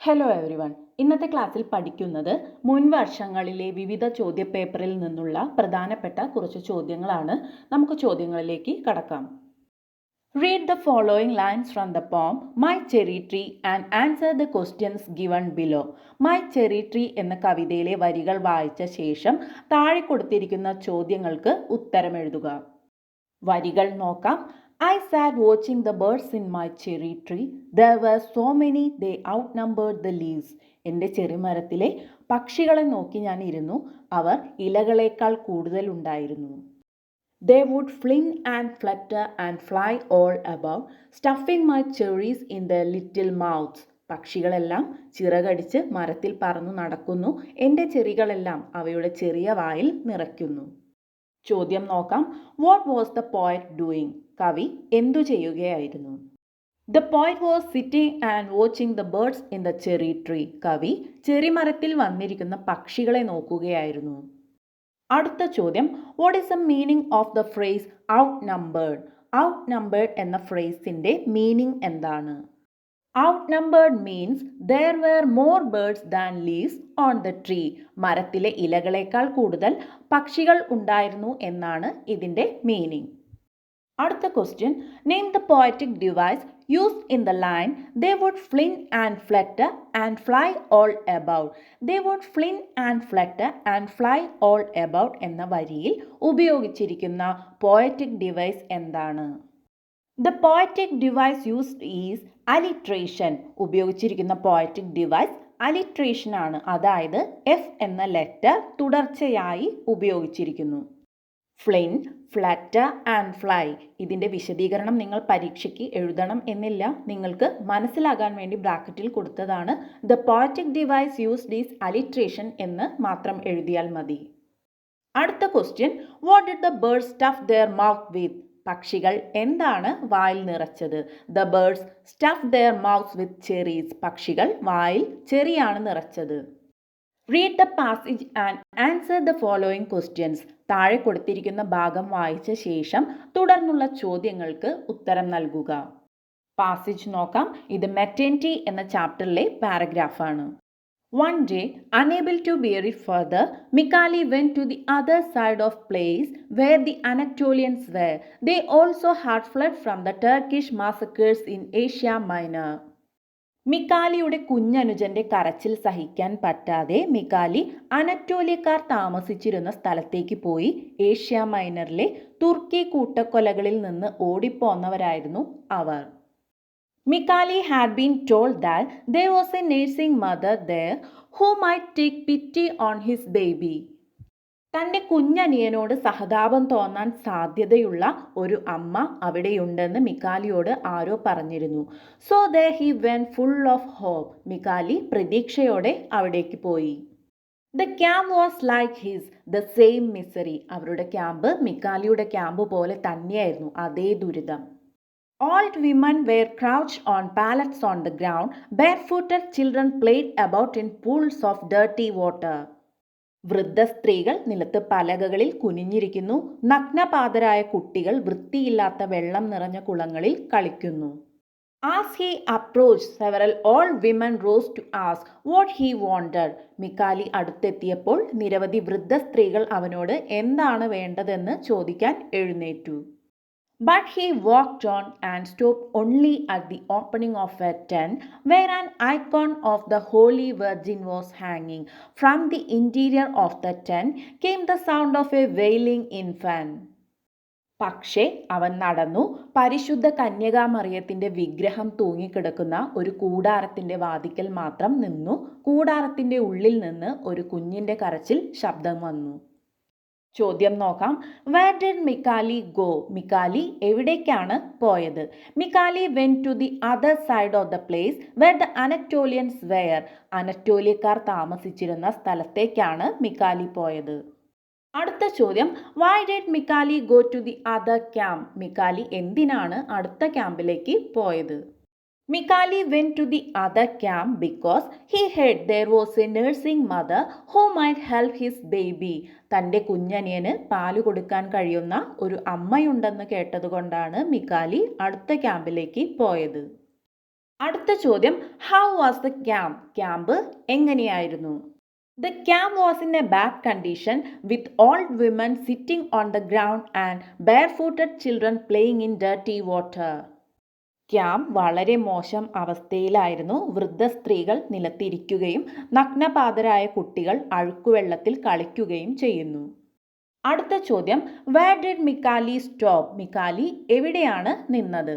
Hello everyone ഇന്നത്തെ ക്ലാസ്സിൽ പഠിക്കുന്നത് മുൻ വർഷങ്ങളിലെ വിവിധ ചോദ്യപേപ്പറിൽ നിന്നുള്ള പ്രധാനപ്പെട്ട കുറച്ച് ചോദ്യങ്ങളാണ്. നമുക്ക് ചോദ്യങ്ങളിലേക്ക് കടക്കാം. Read the following lines from the poem my cherry tree and answer the questions given below my cherry tree എന്ന കവിതയിലെ വരികൾ വായിച്ച ശേഷം താഴെ കൊടുത്തിരിക്കുന്ന ചോദ്യങ്ങൾക്ക് ഉത്തരം എഴുതുക. വരികൾ നോക്കാം. I sat watching the birds in my cherry tree. There were so many they outnumbered the leaves. എന്റെ ചെറിമരത്തിലെ പക്ഷികളെ നോക്കി ഞാൻ ഇരുന്നു. അവർ ഇലകളേക്കാൾ കൂടുതൽ ഉണ്ടായിരുന്നു. They would fling and flutter and fly all above stuffing my cherries in the little mouths പക്ഷികളെല്ലാം ചിറകടിച്ച് മരത്തിൽ പറന്നു നടക്കുന്നു. എന്റെ ചെറികളെല്ലാം അവയുടെ ചെറിയ വായിൽ നിറയ്ക്കുന്നു. ചോദ്യം നോക്കാം. What was the poet doing കവി എന്തു ചെയ്യുകയായിരുന്നു? The poet was sitting and watching the birds in the cherry tree കവി ചെറി മരത്തിൽ വന്നിരിക്കുന്ന പക്ഷികളെ നോക്കുകയായിരുന്നു. അടുത്ത ചോദ്യം. What is the meaning of the phrase outnumbered outnumbered എന്ന ഫ്രേസിന്റെ മീനിങ് എന്താണ്? Outnumbered means there were more birds than leaves on the tree മരത്തിലെ ഇലകളേക്കാൾ കൂടുതൽ പക്ഷികൾ ഉണ്ടായിരുന്നു എന്നാണ് ഇതിന്റെ മീനിങ് അടുത്ത question name the poetic device use in the line they would fling and flutter and fly all about they would fling and flutter and fly all about എന്ന വരിയിൽ ഉപയോഗിച്ചിരിക്കുന്ന പോയറ്റിക് ഡിവൈസ് എന്താണ്? The poetic device used is alliteration ഉപയോഗിച്ചിരിക്കുന്ന poetic device alliteration ആണ്. അതായത് F എന്ന letter തുടർച്ചയായി ഉപയോഗിച്ചിരിക്കുന്നു. ഫ്ലിൻ ഫ്ലറ്റർ ആൻഡ് ഫ്ലൈ ഇതിന്റെ വിശദീകരണം നിങ്ങൾ പരീക്ഷയ്ക്ക് എഴുതണം എന്നില്ല. നിങ്ങൾക്ക് മനസ്സിലാകാൻ വേണ്ടി ബ്രാക്കറ്റിൽ കൊടുത്തതാണ് the poetic device used is alliteration എന്ന് മാത്രം എഴുതിയാൽ മതി. അടുത്ത question what did the bird stuff their mouth with പക്ഷികൾ എന്താണ് വായിൽ നിറച്ചത്? The birds stuff their mouth with cherries പക്ഷികൾ വായിൽ ചെറിയാണ് നിറച്ചത്. Read the passage and answer the following questions താഴെ കൊടുത്തിരിക്കുന്ന ഭാഗം വായിച്ച ശേഷം തുടർന്നുള്ള ചോദ്യങ്ങൾക്ക് ഉത്തരം നൽകുക. പാസേജ് നോക്കാം. ഇത് മെറ്റേണിറ്റി എന്ന ചാപ്റ്ററിലെ പാരഗ്രാഫാണ് one day unable to bear it further Mikali went to the other side of place where the Anatolians were they also had fled from the Turkish massacres in Asia Minor മിക്കാലിയുടെ കുഞ്ഞനുജന്റെ കരച്ചിൽ സഹിക്കാൻ പറ്റാതെ മിക്കാലി അനറ്റോലിയക്കാർ താമസിച്ചിരുന്ന സ്ഥലത്തേക്ക് പോയി. Asia മൈനറിലെ തുർക്കി കൂട്ടക്കൊലകളിൽ നിന്ന് ഓടിപ്പോന്നവരായിരുന്നു അവർ. മിക്കാലി had been told that there was a nursing mother there who might take pity on his baby. തന്റെ കുഞ്ഞനിയനോട് സഹതാപം തോന്നാൻ സാധ്യതയുള്ള ഒരു അമ്മ അവിടെയുണ്ടെന്ന് മിക്കാലിയോട് ആരോ പറഞ്ഞിരുന്നു. So the he went full of hope Mikali പ്രതീക്ഷയോടെ അവിടേക്ക് പോയി. The camp was like his the same misery അവരുടെ ക്യാമ്പ് മിക്കാലിയുടെ ക്യാമ്പ് പോലെ തന്നെയായിരുന്നു അതേ ദുരിതം. Old women were crouch on pallets on the ground Barefooted footed children about in pools of dirty water വൃദ്ധ സ്ത്രീകൾ നിലത്ത് പലകകളിൽ കുനിഞ്ഞിരിക്കുന്നു. നഗ്നപാതരായ കുട്ടികൾ വൃത്തിയില്ലാത്ത വെള്ളം നിറഞ്ഞ കുളങ്ങളിൽ കളിക്കുന്നു. As he approach several old women rose to ask what he wanted Mikali അടുത്തെത്തിയപ്പോൾ നിരവധി വൃദ്ധ സ്ത്രീകൾ അവനോട് എന്താണ് വേണ്ടതെന്ന് ചോദിക്കാൻ എഴുന്നേറ്റു. But he walked on and stopped only at the opening of a tent where an icon of the Holy Virgin was hanging. From the interior of the tent came the sound of a wailing infant. പക്ഷേ അവൻ നടന്നു പരിശുദ്ധ കന്യകാമറിയത്തിന്റെ വിഗ്രഹം തൂങ്ങിക്കിടക്കുന്ന ഒരു കൂടാരത്തിന്റെ വാതിക്കൽ മാത്രം നിന്നു കൂടാരത്തിന്റെ ഉള്ളിൽ നിന്ന് ഒരു കുഞ്ഞിന്റെ കരച്ചിൽ ശബ്ദം വന്നു ചോദ്യം നോക്കാം. Where did Mikali go. Mikali എവിടേക്കാണ് പോയത്? Mikali went to the other side of the place where the Anatolians were അനറ്റോലിയക്കാർ താമസിച്ചിരുന്ന സ്ഥലത്തേക്കാണ് മിക്കാലി പോയത്. അടുത്ത ചോദ്യം. Why did Mikali go to the other camp Mikali എന്തിനാണ് അടുത്ത ക്യാമ്പിലേക്ക് പോയത്? Mikali went to the other camp because he heard there was a nursing mother who might help his baby തന്റെ കുഞ്ഞനിയന് പാൽ കൊടുക്കാൻ കഴിയുന്ന ഒരു അമ്മയുണ്ടെന്ന് കേട്ടതുകൊണ്ടാണ് മിക്കാലി അടുത്ത ക്യാമ്പിലേക്ക് പോയത്. അടുത്ത ചോദ്യം how was the camp camp എങ്ങനെയായിരുന്നു? The camp was in a bad condition with old women sitting on the ground and barefooted children playing in dirty water camp വളരെ മോശം അവസ്ഥയിലായിരുന്നു. വൃദ്ധ സ്ത്രീകൾ നിലത്തിരിക്കുകയും നഗ്നപാതരായ കുട്ടികൾ അഴുക്കുവെള്ളത്തിൽ കളിക്കുകയും ചെയ്യുന്നു. അടുത്ത ചോദ്യം. Where did Mikali stop Mikali എവിടെയാണ് നിന്നത്?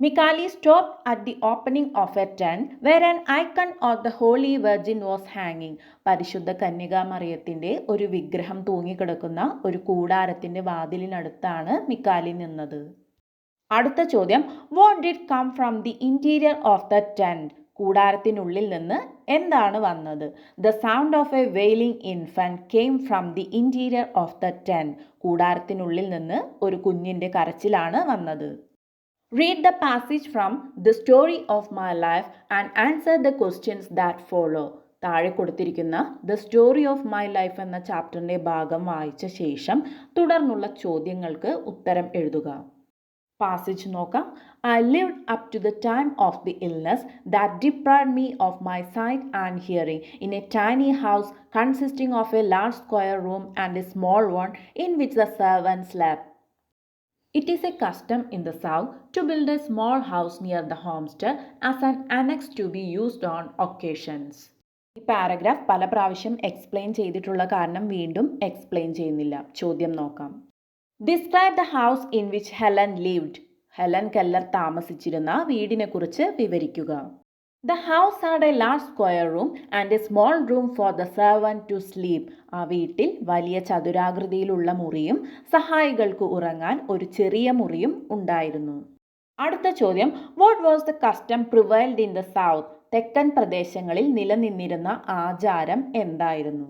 Mikali stop at the opening of a tent where an icon of the holy virgin was ഹാങ്ങിങ് പരിശുദ്ധ കന്യകാമറിയത്തിന്റെ ഒരു വിഗ്രഹം തൂങ്ങിക്കിടക്കുന്ന ഒരു കൂടാരത്തിന്റെ വാതിലിനടുത്താണ് മിക്കാലി നിന്നത്. അടുത്ത ചോദ്യം what did come from the interior of the tent കൂടാരത്തിനുള്ളിൽ നിന്ന് എന്താണ് വന്നത്? The sound of a wailing infant came from the interior of the tent കൂടാരത്തിനുള്ളിൽ നിന്ന് ഒരു കുഞ്ഞിന്റെ കരച്ചിലാണ് വന്നത്. Read the passage from the story of my life and answer the questions that follow താഴെ കൊടുത്തിരിക്കുന്ന the story of my life എന്ന ചാപ്റ്ററിന്റെ ഭാഗം വായിച്ച ശേഷം തുടർന്നുള്ള ചോദ്യങ്ങൾക്ക് ഉത്തരം എഴുതുക. പാസേജ് നോക്കാം. I live up to the time of the illness that deprived me of my sight and hearing in a tiny house consisting of a large square room and a small one in which the servants lab It is a custom in the South to build a small house near the homestead as an annex to be used on occasions. ഈ paragraph പല പ്രാവശ്യം explain ചെയ്തിട്ടുള്ള കാരണം വീണ്ടും explain ചെയ്യുന്നില്ല. ചോദ്യം നോക്കാം. Describe the house in which Helen lived Helen Keller താമസിച്ചിരുന്ന വീടിനെ കുറിച്ച് വിവരിക്കുക. The house had a large square room and a small room for the servant to sleep ആ വീട്ടിൽ വലിയ ചതുരാകൃതിയിലുള്ള മുറിയും സഹായികൾക്ക് ഉറങ്ങാൻ ഒരു ചെറിയ മുറിയും ഉണ്ടായിരുന്നു. അടുത്ത ചോദ്യം what was the custom prevailed in the south തെക്കൻ പ്രദേശങ്ങളിൽ നിലനിന്നിരുന്ന ആചാരം എന്തായിരുന്നു?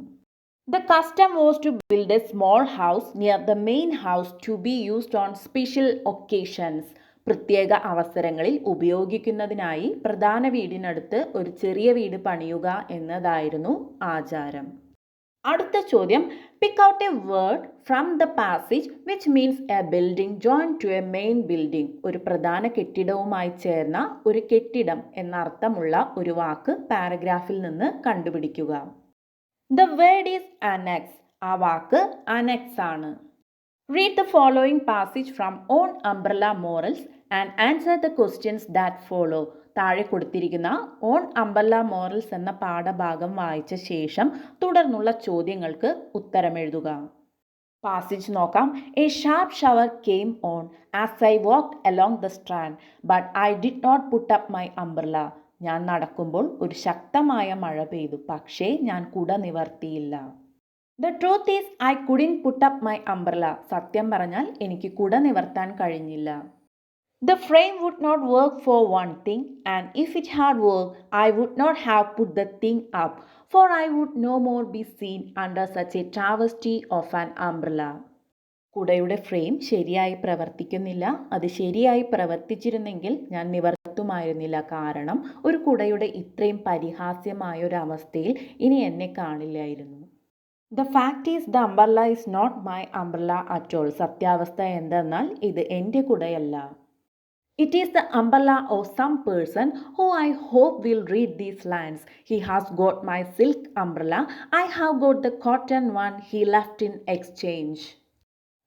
The custom was to build a small house near the main house to be used on special occasions. പ്രത്യേക അവസരങ്ങളിൽ ഉപയോഗിക്കുന്നതിനായി പ്രധാന വീടിനടുത്ത് ഒരു ചെറിയ വീട് പണിയുക എന്നതായിരുന്നു ആചാരം. അടുത്ത ചോദ്യം. Pick out a word from the passage which means a building join to a main building ഒരു പ്രധാന കെട്ടിടവുമായി ചേർന്ന ഒരു കെട്ടിടം എന്നർത്ഥമുള്ള ഒരു വാക്ക് പാരഗ്രാഫിൽ നിന്ന് കണ്ടുപിടിക്കുക. ദ വേർഡ് ഈസ് അനക്സ് ആ വാക്ക് അനക്സ് ആണ്. Read the following passage from on umbrella morals and answer the questions that follow താഴെ കൊടുത്തിരിക്കുന്ന ഓൺ അംബല്ല മോറൽസ് എന്ന പാഠഭാഗം വായിച്ച ശേഷം തുടർന്നുള്ള ചോദ്യങ്ങൾക്ക് ഉത്തരം എഴുതുക. പാസേജ് നോക്കാം. A sharp shower came on as I walk along the strand but I did not put up my umbrella ഞാൻ നടക്കുമ്പോൾ ഒരു ശക്തമായ മഴ പെയ്തു. പക്ഷേ ഞാൻ കുട നിവർത്തിയില്ല. The truth is I couldn't put up my umbrella സത്യം പറഞ്ഞാൽ എനിക്ക് കുട നിവർത്താൻ കഴിഞ്ഞില്ല. The frame would not work for one thing and if it had work I would not have put the thing up for I would no more be seen under such a travesty of an umbrella കുടയുടെ frame ശരിയായി പ്രവർത്തിക്കുന്നില്ല. അത് ശരിയായി പ്രവർത്തിച്ചിരുന്നെങ്കിൽ ഞാൻ പുറത്തുമായിരുന്നില്ല കാരണം ഒരു കുടയുടെ ഇത്രയും പരിഹാസ്യമായ ഒരു അവസ്ഥയിൽ ഇനി എന്നെ കാണില്ലായിരുന്നു. The fact is the umbrella is not my umbrella at all സത്യാവസ്ഥ എന്തെന്നാൽ ഇത് എന്റെ കുടയല്ല. It is the umbrella of some person who I hope will read these lines he has got my silk umbrella I have got the cotton one he left in exchange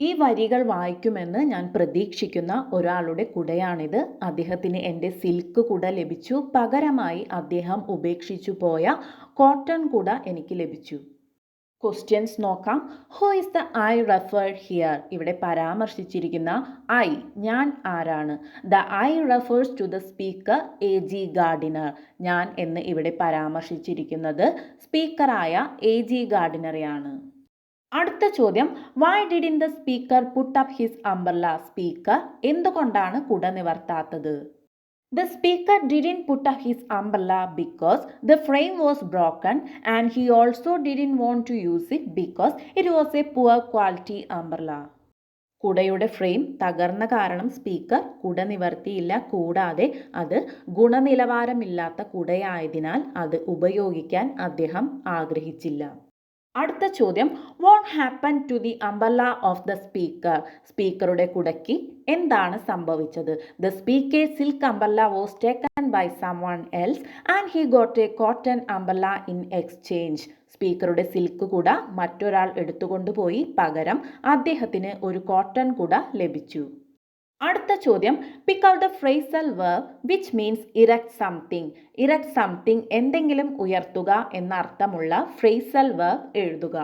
ഈ വരികൾ വായിക്കുമെന്ന് ഞാൻ പ്രതീക്ഷിക്കുന്ന ഒരാളുടെ കുടയാണിത്. അദ്ദേഹത്തിന് എന്റെ സിൽക്ക് കുട ലഭിച്ചു. പകരമായി അദ്ദേഹം ഉപേക്ഷിച്ചു പോയ കോട്ടൺ കുട എനിക്ക് ലഭിച്ചു. ക്വസ്റ്റ്യൻസ് നോക്കാം. Who is the I referred here ഇവിടെ പരാമർശിച്ചിരിക്കുന്ന ഐ ഞാൻ ആരാണ്? The I refers to the speaker A G Gardiner ഞാൻ എന്ന് ഇവിടെ പരാമർശിച്ചിരിക്കുന്നത് സ്പീക്കറായ എ ജി ഗാർഡിനറെയാണ് അടുത്ത ചോദ്യം why didn't the speaker put up his umbrella speaker എന്തുകൊണ്ടാണ് കുട നിവർത്താത്തത്? The speaker didn't put up his umbrella because the frame was broken and he also in want to use it because it was a poor quality umbrella കുടയുടെ frame തകർന്ന കാരണം speaker കുട നിവർത്തിയില്ല കൂടാതെ അത് ഗുണനിലവാരമില്ലാത്ത കുടയായതിനാൽ അത് ഉപയോഗിക്കാൻ അദ്ദേഹം ആഗ്രഹിച്ചില്ല. അടുത്ത ചോദ്യം. What happen to the umbrella of the speaker സ്പീക്കറുടെ കുടയ്ക്ക് എന്താണ് സംഭവിച്ചത്? The speaker silk umbrella was taken by someone else and he got a cotton umbrella in exchange സ്പീക്കറുടെ സിൽക്ക് കുട മറ്റൊരാൾ എടുത്തുകൊണ്ടുപോയി പകരം അദ്ദേഹത്തിന് ഒരു കോട്ടൺ കുട ലഭിച്ചു. അടുത്ത ചോദ്യം pick out the phrasal verb which means erect something erect something എന്തെങ്കിലും ഉയർത്തുക എന്ന അർത്ഥമുള്ള ഫ്രേസൽ വേർബ് എഴുതുക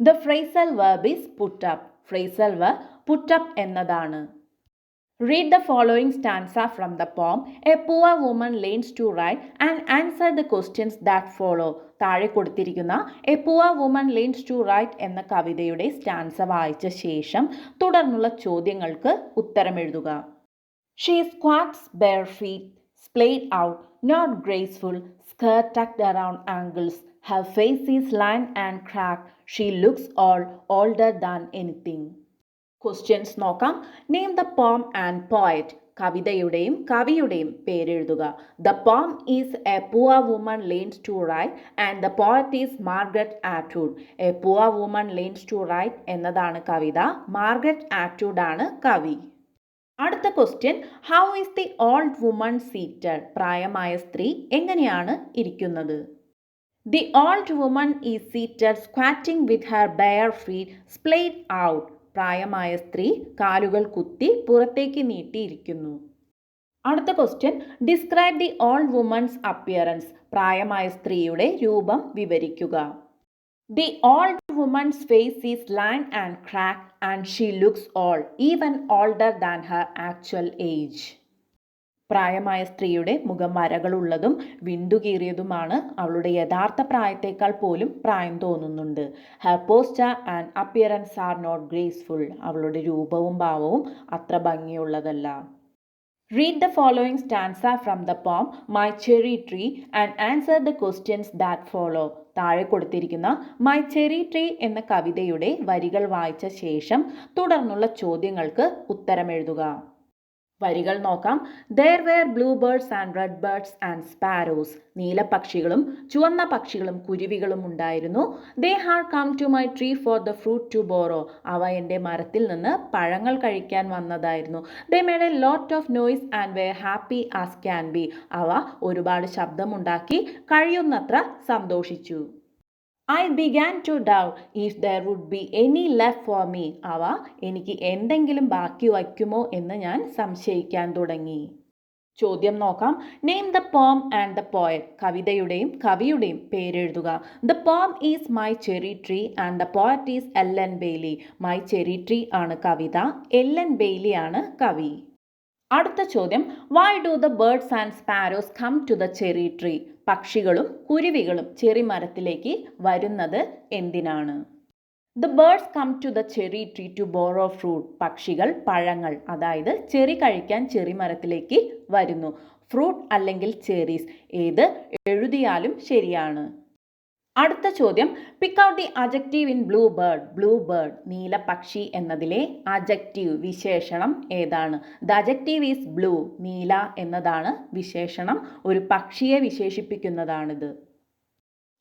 the phrasal verb is put up phrasal verb put up എന്നതാണ്. Read the following stanza from the poem a Poor woman learns to write and answer the questions that follow താഴെ കൊടുത്തിരിക്കുന്ന a poor woman learns to write എന്ന കവിതയുടെ stanza വായിച്ച ശേഷം തുടർന്നുള്ള ചോദ്യങ്ങൾക്ക് ഉത്തരം എഴുതുക. She squats bare feet splayed out not graceful skirt tucked around ankles her face is line and crack she looks all older than anything questions നോക്കാം. Name the poem and poet കവിതയുടെയും കവിയുടെയും പേരെഴുതുക. The poem is a poor woman learns to write and the poet is Margaret Atwood a poor woman learns to write എന്നതാണ് കവിത. Margaret Atwood ആണ് കവി. അടുത്ത question how is the old woman seated പ്രായമായ സ്ത്രീ എങ്ങനെയാണ് ഇരിക്കുന്നത്? The old woman is seated squatting with her bare feet splayed out പ്രായമായ സ്ത്രീ കാലുകൾ കുത്തി പുറത്തേക്ക് നീട്ടിയിരിക്കുന്നു. അടുത്ത question describe the old woman's appearance പ്രായമായ സ്ത്രീയുടെ രൂപം വിവരിക്കുക. The old woman's face is line and crack and she looks all even older than her actual age പ്രായമായ സ്ത്രീയുടെ മുഖം വരകളുള്ളതും വിണ്ടുകീറിയതുമാണ് അവളുടെ യഥാർത്ഥ പ്രായത്തേക്കാൾ പോലും പ്രായം തോന്നുന്നുണ്ട്. Her posture and appearance are not graceful അവളുടെ രൂപവും ഭാവവും അത്ര ഭംഗിയുള്ളതല്ല. Read the following stanza from the poem my cherry tree and answer the questions that follow താഴെ കൊടുത്തിരിക്കുന്ന മൈ ചെറി ട്രീ എന്ന കവിതയുടെ വരികൾ വായിച്ച ശേഷം തുടർന്നുള്ള ചോദ്യങ്ങൾക്ക് ഉത്തരം എഴുതുക വരികൾ നോക്കാം. There were blue birds and red birds and sparrows നീലപക്ഷികളും ചുവന്ന പക്ഷികളും കുരുവികളും ഉണ്ടായിരുന്നു. They had come to my tree for the fruit to borrow അവ എന്റെ മരത്തിൽ നിന്ന് പഴങ്ങൾ കഴിക്കാൻ വന്നതായിരുന്നു. They made a lot of noise and were happy as can be അവ ഒരുപാട് ശബ്ദമുണ്ടാക്കി കഴിയുന്നത്ര സന്തോഷിച്ചു. I began to doubt if there would be any left for me അവ എനിക്ക് എന്തെങ്കിലും ബാക്കി വയ്ക്കുമോ എന്ന് ഞാൻ സംശയിക്കാൻ തുടങ്ങി. ചോദ്യം നോക്കാം. Name the poem and the poet കവിതയുടെയും കവിയുടെയും പേരെഴുതുക. The poem is my cherry tree and the poet is Ellen Bailey my cherry tree ആണ് കവിത. എൽ എൻ ബെയ്ലി ആണ് കവി. അടുത്ത ചോദ്യം why do the birds and sparrows come to the cherry tree പക്ഷികളും കുരുവികളും cherry മരത്തിലേക്ക് വരുന്നത് എന്തിനാണ്? The birds come to the cherry tree to borrow fruit പക്ഷികൾ പഴങ്ങൾ അതായത് ചെറി കഴിക്കാൻ ചെറി മരത്തിലേക്ക് വരുന്നു. ഫ്രൂട്ട് അല്ലെങ്കിൽ ചെറീസ് ഏത് എഴുതിയാലും ശരിയാണ്. അടുത്ത ചോദ്യം pick out the adjective in blue bird blue bird നീലപക്ഷി എന്നതിലെ അജക്റ്റീവ് വിശേഷണം ഏതാണ്? ദ അജക്റ്റീവ് ഈസ് ബ്ലൂ നീല എന്നതാണ് വിശേഷണം. ഒരു പക്ഷിയെ വിശേഷിപ്പിക്കുന്നതാണിത്.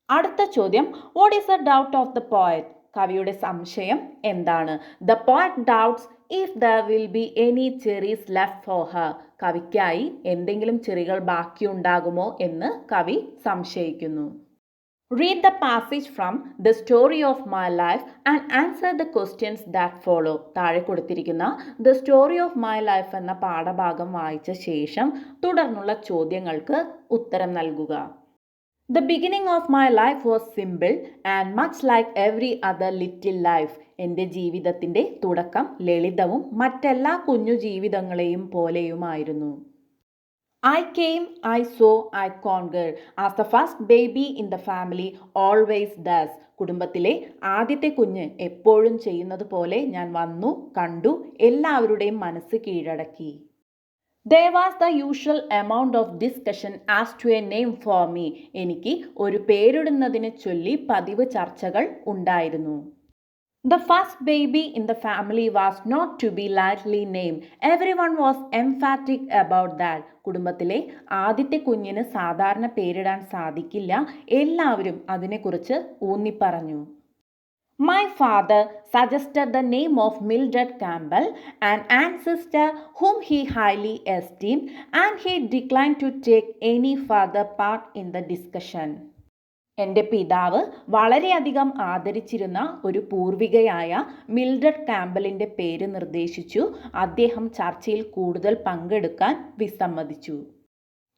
അടുത്ത ചോദ്യം what is the doubt of the poet കവിയുടെ സംശയം എന്താണ്? The poet doubts if the will be any cherries left for her കവിക്കായി എന്തെങ്കിലും ചെറികൾ ബാക്കിയുണ്ടാകുമോ എന്ന് കവി സംശയിക്കുന്നു. Read the passage from The Story of My Life and answer the questions that follow. താഴെ കൊടുത്തിരിക്കുന്ന the story of my life എന്ന പാഠഭാഗം വായിച്ച ശേഷം തുടർന്നുള്ള ചോദ്യങ്ങൾക്ക് ഉത്തരം നൽകുക The beginning of my life was simple and much like every other little life. എന്റെ ജീവിതത്തിന്റെ തുടക്കം ലളിതവും മറ്റെല്ലാ കുഞ്ഞു ജീവിതങ്ങളെയും പോലെയുമായിരുന്നു I came, I saw, I conquered. As the first baby in the family always does. കുടുംബത്തിലെ ആദ്യത്തെ കുഞ്ഞ് എപ്പോഴും ചെയ്യുന്നത് പോലെ ഞാൻ വന്നു കണ്ടു എല്ലാവരുടെയും മനസ്സ് കീഴടക്കി there was the usual amount of discussion as to a name for me എനിക്ക് ഒരു പേരിടുന്നതിനെ ചൊല്ലി പതിവ് ചർച്ചകൾ ഉണ്ടായിരുന്നു The first baby in the family was not to be lightly named. Everyone was emphatic about that. കുടുംബത്തിലെ ആദ്യത്തെ കുഞ്ഞിന് സാധാരണ പേരിടാൻ സാധിക്കില്ല എല്ലാവരും അതിനെക്കുറിച്ച് ഊന്നിപ്പറഞ്ഞു My father suggested the name of Mildred Campbell, an ancestor whom he highly esteemed, and he declined to take any further part in the discussion. എന്റെ പിതാവ് വളരെയധികം ആദരിച്ചിരുന്ന ഒരു പൂർവികയായ മിൽഡ്രഡ് കാമ്പലിന്റെ പേര് നിർദ്ദേശിച്ചു. അദ്ദേഹം ചർച്ചയിൽ കൂടുതൽ പങ്കെടുക്കാൻ വിസമ്മതിച്ചു.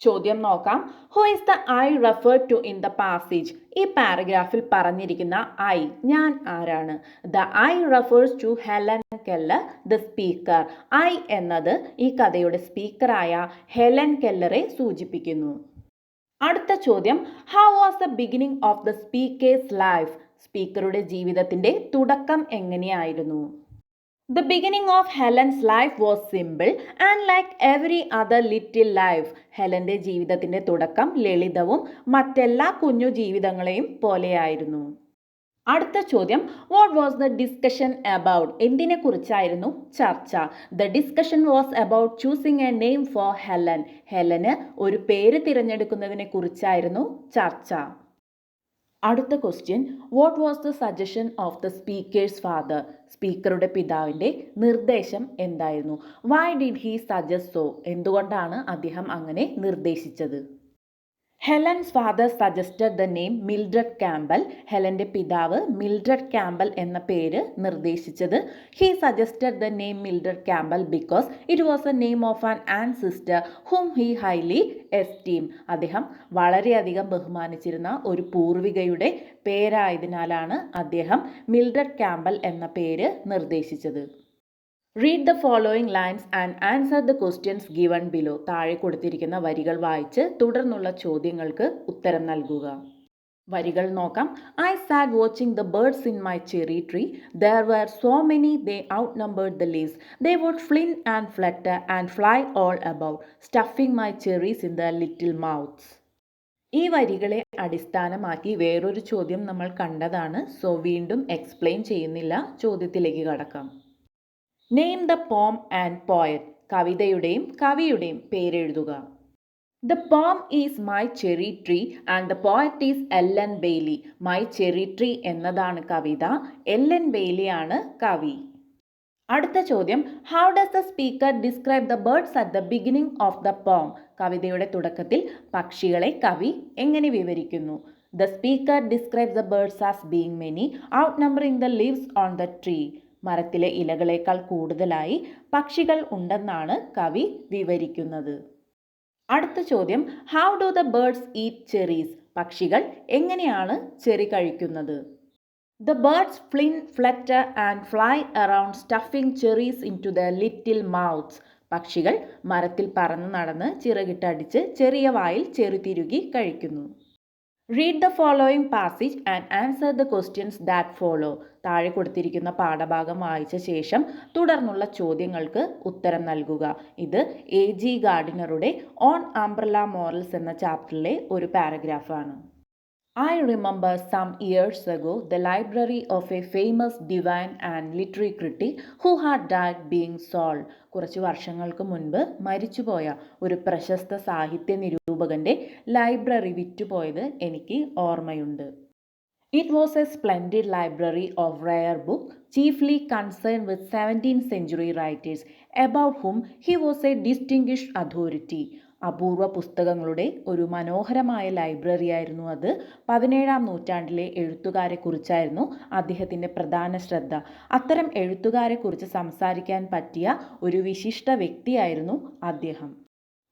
ചോദ്യം നോക്കാം. Who is the I refer to in the passage ഈ പാരഗ്രാഫിൽ പറഞ്ഞിരിക്കുന്ന ഐ ഞാൻ ആരാണ്? The I refers to Helen Keller the speaker I എന്നത് ഈ കഥയുടെ സ്പീക്കറായ ഹെലൻ കെല്ലറെ സൂചിപ്പിക്കുന്നു. അടുത്ത ചോദ്യം how was the beginning of the speaker's life സ്പീക്കറുടെ ജീവിതത്തിന്റെ തുടക്കം എങ്ങനെയായിരുന്നു? The beginning of Helen's life was simple and like every other little life ഹെലന്റെ ജീവിതത്തിന്റെ തുടക്കം ലളിതവും മറ്റെല്ലാ കുഞ്ഞു ജീവിതങ്ങളെയും പോലെയായിരുന്നു. അടുത്ത ചോദ്യം what was the discussion about എന്തിനെ കുറിച്ചായിരുന്നു ചർച്ച? The discussion was about choosing a name for Helen Helen ഒരു പേര് തിരഞ്ഞെടുക്കുന്നതിനെ കുറിച്ചായിരുന്നു ചർച്ച. അടുത്ത question what was the suggestion of the speaker's father സ്പീക്കറുടെ പിതാവിന്റെ നിർദ്ദേശം എന്തായിരുന്നു? Why did he suggest so എന്തുകൊണ്ടാണ് അദ്ദേഹം അങ്ങനെ നിർദ്ദേശിച്ചത്? Helen's father suggested the name Mildred Campbell ഹെലന്റെ പിതാവ് മിൽഡ്രഡ് ക്യാമ്പൽ എന്ന പേര് നിർദ്ദേശിച്ചത്. He suggested the name Mildred Campbell because it was a name of an and sister whom he highly esteem അദ്ദേഹം വളരെയധികം ബഹുമാനിച്ചിരുന്ന ഒരു പൂർവികയുടെ പേരായതിനാലാണ് അദ്ദേഹം മിൽഡ്രഡ് ക്യാമ്പൽ എന്ന പേര് നിർദ്ദേശിച്ചത്. Read the following lines and answer the questions given below താഴെ കൊടുത്തിരിക്കുന്ന വരികൾ വായിച്ച് തുടർന്നുള്ള ചോദ്യങ്ങൾക്ക് ഉത്തരം നൽകുക. വരികൾ നോക്കാം. I sat watching the birds in my cherry tree there were so many they outnumbered the leaves they would fling and flutter and fly all about stuffing my cherries in the little mouths ഈ വരികളെ അടിസ്ഥാനമാക്കി വേറൊരു ചോദ്യം നമ്മൾ കണ്ടതാണ്. So വീണ്ടും explain ചെയ്യുന്നില്ല. ചോദ്യത്തിലേക്ക് കടക്കാം. Name the poem and poet കവിതയുടെയും കവിയുടെയും പേരെഴുതുക. The poem is my cherry tree and the poet is Ellen Bailey my cherry tree എന്നതാണ് കവിത. എല്ലൻ ബെയ്ലിയാണ് കവി. അടുത്ത ചോദ്യം. How does the speaker describe the birds at the beginning of the poem കവിതയുടെ തുടക്കത്തിൽ പക്ഷികളെ കവി എങ്ങനെ വിവരിക്കുന്നു? The speaker describe the birds as being many outnumbering the leaves on the tree മരത്തിലെ ഇലകളേക്കാൾ കൂടുതലായി പക്ഷികൾ ഉണ്ടെന്നാണ് കവി വിവരിക്കുന്നത്. അടുത്ത ചോദ്യം how do the birds eat cherries പക്ഷികൾ എങ്ങനെയാണ് ചെറി കഴിക്കുന്നത്? The birds fling flutter and fly around stuffing cherries into the little mouths പക്ഷികൾ മരത്തിൽ പറന്ന് നടന്ന് ചിറകിട്ടടിച്ച് ചെറിയ വായിൽ ചെറുതിരുകി കഴിക്കുന്നു. Read the following passage and answer the questions that follow താഴെ കൊടുത്തിരിക്കുന്ന പാഠഭാഗം വായിച്ച ശേഷം തുടർന്നുള്ള ചോദ്യങ്ങൾക്ക് ഉത്തരം നൽകുക. ഇത് എ ജി ഗാർഡിനറുടെ ഓൺ ആംബ്രല മോറൽസ് എന്ന ചാപ്റ്ററിലെ ഒരു പാരഗ്രാഫാണ് I remember some years ago the library of a famous divine and literary critic who had died being sold. കുറച്ച് വർഷങ്ങൾക്ക് മുൻപ് മരിച്ചുപോയ ഒരു പ്രശസ്ത സാഹിത്യ നിരൂപകന്റെ ലൈബ്രറി വിറ്റുപോയത് എനിക്ക് ഓർമ്മയുണ്ട് it was a splendid library of rare book chiefly concern with seventeen century writers about whom he was a distinguished authority അപൂർവ പുസ്തകങ്ങളുടെ ഒരു മനോഹരമായ ലൈബ്രറി ആയിരുന്നു അത്. പതിനേഴാം നൂറ്റാണ്ടിലെ എഴുത്തുകാരെക്കുറിച്ചായിരുന്നു അദ്ദേഹത്തിന്റെ പ്രധാന ശ്രദ്ധ. അത്തരം എഴുത്തുകാരെക്കുറിച്ച് സംസാരിക്കാൻ പറ്റിയ ഒരു വിശിഷ്ട വ്യക്തിയായിരുന്നു അദ്ദേഹം.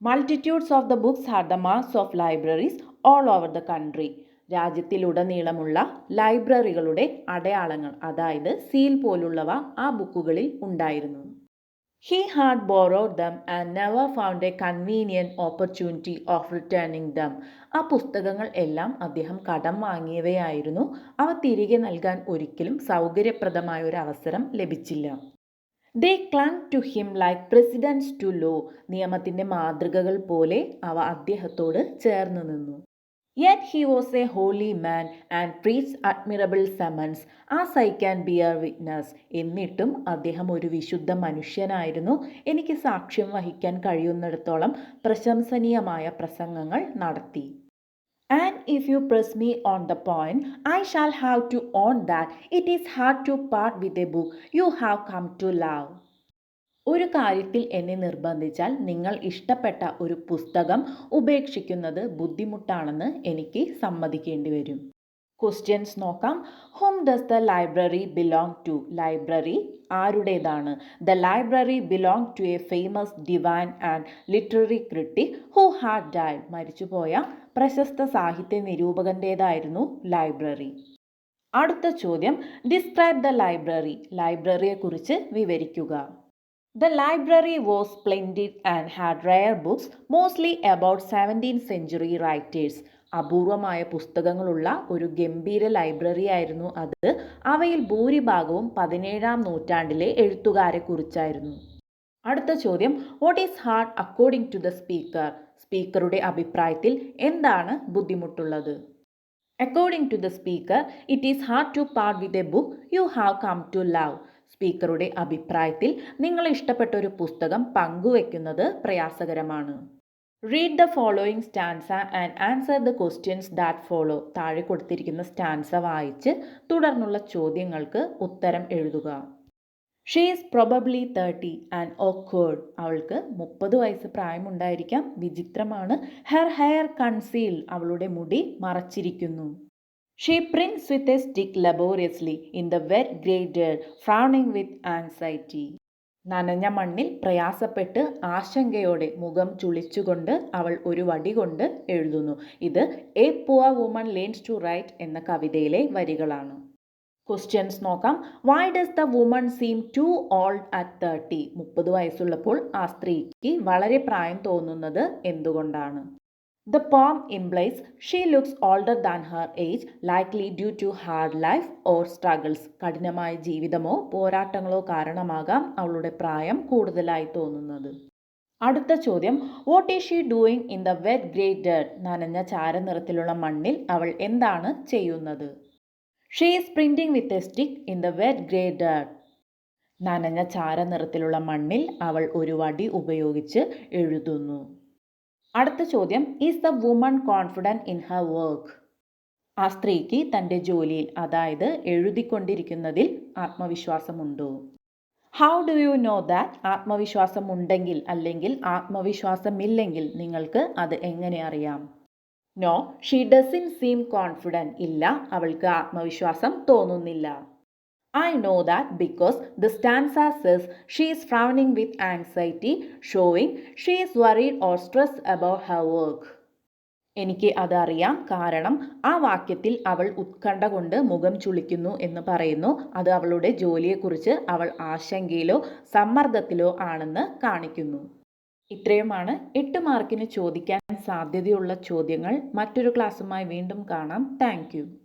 Multitudes of the books are the marks of libraries all over the country. രാജ്യത്തിലുടനീളമുള്ള ലൈബ്രറികളുടെ അടയാളങ്ങൾ അതായത് സീൽ പോലുള്ളവ ആ ബുക്കുകളിൽ ഉണ്ടായിരുന്നു. He had borrowed them and never found a convenient opportunity of returning them. ആ പുസ്തകങ്ങൾ എല്ലാം അദ്ദേഹം കടം വാങ്ങിയവയായിരുന്നു. അവ തിരികെ നൽകാൻ ഒരിക്കലും സൗകര്യപ്രദമായ ഒരു അവസരം ലഭിച്ചില്ല. They clung to him like precedents to law നിയമത്തിന്റെ മാതൃകകൾ പോലെ അവ അദ്ദേഹത്തോട് ചേർന്ന് നിന്നു. Yet he was a holy man and preached admirable sermons, as I can be a witness. എന്നിട്ടും അദ്ദേഹം ഒരു വിശുദ്ധ മനുഷ്യനായിരുന്നു എനിക്ക് സാക്ഷ്യം വഹിക്കാൻ കഴിയുന്നിടത്തോളം പ്രശംസനീയമായ പ്രസംഗങ്ങൾ നടത്തി And if you press me on the point, I shall have to own that it is hard to part with a book you have come to love. ഒരു കാര്യത്തിൽ എന്നെ നിർബന്ധിച്ചാൽ നിങ്ങൾ ഇഷ്ടപ്പെട്ട ഒരു പുസ്തകം ഉപേക്ഷിക്കുന്നത് ബുദ്ധിമുട്ടാണെന്ന് എനിക്ക് സമ്മതിക്കേണ്ടി വരും. ക്വസ്റ്റ്യൻസ് നോക്കാം. Whom does the library belong to library ആരുടേതാണ്? The library belong to a famous divine and literary critic who had died മരിച്ചുപോയ പ്രശസ്ത സാഹിത്യ നിരൂപകന്റേതായിരുന്നു ലൈബ്രറി അടുത്ത ചോദ്യം. ഡിസ്ക്രൈബ് ദ ലൈബ്രറി ലൈബ്രറിയെക്കുറിച്ച് വിവരിക്കുക. The library was splendid and had rare books, mostly about 17th century writers. അപൂർവമായ പുസ്തകങ്ങളുള്ള ഒരു ഗംഭീര ലൈബ്രറി ആയിരുന്നു അത്. അവയിൽ ഭൂരിഭാഗവും പതിനേഴാം നൂറ്റാണ്ടിലെ എഴുത്തുകാരെ കുറിച്ചായിരുന്നു അടുത്ത ചോദ്യം what is hard according to the speaker സ്പീക്കറുടെ അഭിപ്രായത്തിൽ എന്താണ് ബുദ്ധിമുട്ടുള്ളത്? According to the speaker it is hard to part with a book you have come to love സ്പീക്കറുടെ അഭിപ്രായത്തിൽ നിങ്ങൾ ഇഷ്ടപ്പെട്ട ഒരു പുസ്തകം പങ്കുവെക്കുന്നത് പ്രയാസകരമാണ്. Read the following stanza and answer the questions that follow താഴെ കൊടുത്തിരിക്കുന്ന സ്റ്റാൻസ വായിച്ച് തുടർന്നുള്ള ചോദ്യങ്ങൾക്ക് ഉത്തരം എഴുതുക. She is probably thirty and awkward അവൾക്ക് മുപ്പത് വയസ്സ് പ്രായമുണ്ടായിരിക്കാം. വിചിത്രമാണ്. ഹെർ ഹെയർ കൺസീൽ അവളുടെ മുടി മറച്ചിരിക്കുന്നു. She prints with a stick laboriously in the wet grated frowning with anxiety നനഞ്ഞ മണ്ണിൽ പ്രയാസപ്പെട്ട് ആശങ്കയോടെ മുഖം ചുളിച്ചുകൊണ്ട് അവൾ ഒരു വടി കൊണ്ട് എഴുതുന്നു. ഇത് a poor woman learns to write എന്ന കവിതയിലെ വരികളാണ്. ക്വസ്റ്റ്യൻസ് നോക്കാം. Why does the woman seem too old at thirty മുപ്പത് വയസ്സുള്ളപ്പോൾ ആ സ്ത്രീക്ക് വളരെ പ്രായം തോന്നുന്നത് എന്തുകൊണ്ടാണ്? The poem implies she looks older than her age, likely due to hard life or struggles. കഠിനമായ ജീവിതമോ പോരാട്ടങ്ങളോ കാരണമാകാം അവളുടെ പ്രായം കൂടുതലായി തോന്നുന്നത്. അടുത്ത ചോദ്യം what is she doing in the wet grey dirt നനഞ്ഞ ചാരനിറത്തിലുള്ള മണ്ണിൽ അവൾ എന്താണ് ചെയ്യുന്നത്? She is printing with a stick in the wet grey dirt നനഞ്ഞ ചാരനിറത്തിലുള്ള മണ്ണിൽ അവൾ ഒരു വടി ഉപയോഗിച്ച് എഴുതുന്നു. അടുത്ത ചോദ്യം is the woman confident in her work ആ സ്ത്രീക്ക് തന്റെ ജോലിയിൽ അതായത് എഴുതിക്കൊണ്ടിരിക്കുന്നതിൽ ആത്മവിശ്വാസമുണ്ടോ? How do you know that ആത്മവിശ്വാസം ഉണ്ടെങ്കിൽ അല്ലെങ്കിൽ ആത്മവിശ്വാസമില്ലെങ്കിൽ നിങ്ങൾക്ക് അത് എങ്ങനെ അറിയാം? No she doesn't seem confident ഇല്ല അവൾക്ക് ആത്മവിശ്വാസം തോന്നുന്നില്ല. I know that because the stanza says she is frowning with anxiety, showing she is worried or stressed about her work. എനിക്ക് അതറിയാം. കാരണം ആ വാക്യത്തിൽ അവൾ ഉത്കണ്ഠ കൊണ്ട് മുഖം ചുളിക്കുന്നു എന്ന് പറയുന്നു. അത് അവളുടെ ജോലിയെക്കുറിച്ച് അവൾ ആശങ്കയിലോ സമ്മർദ്ദത്തിലോ ആണെന്ന് കാണിക്കുന്നു. ഇത്രയുമാണ് എട്ട് മാർക്കിന് ചോദിക്കാൻ സാധ്യതയുള്ള ചോദ്യങ്ങൾ. മറ്റൊരു ക്ലാസ്സുമായി വീണ്ടും കാണാം. താങ്ക്